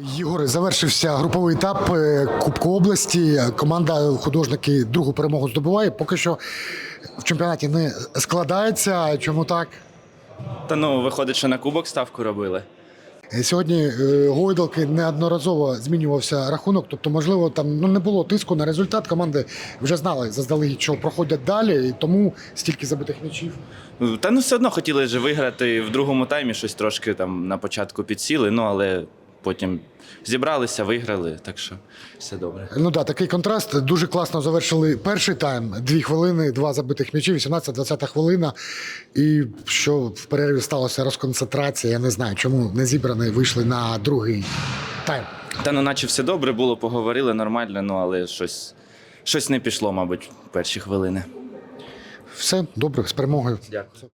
Юри, завершився груповий етап е, Кубку області. Команда художники другу перемогу здобуває. Поки що в чемпіонаті не складається. Чому так? Та ну, виходить, що на кубок ставку робили. Е, Сьогодні е, гойдалки неодноразово змінювався рахунок, тобто, можливо, там ну не було тиску на результат. Команди вже знали заздалегідь, що проходять далі, і тому стільки забитих м'ячів. Та ну все одно хотіли ж виграти в другому таймі щось трошки там на початку підсіли, ну але потім зібралися, виграли, так що все добре. Ну да, такий контраст. Дуже класно завершили перший тайм. Дві хвилини, два забитих м'ячі, 18-20 хвилина. І що в перерві сталося розконцентрація. Я не знаю, чому не зібрані вийшли на другий тайм. Та ну, наче все добре було, поговорили нормально, ну але щось, щось не пішло, мабуть, перші хвилини. Все добре, з перемогою. Дякую.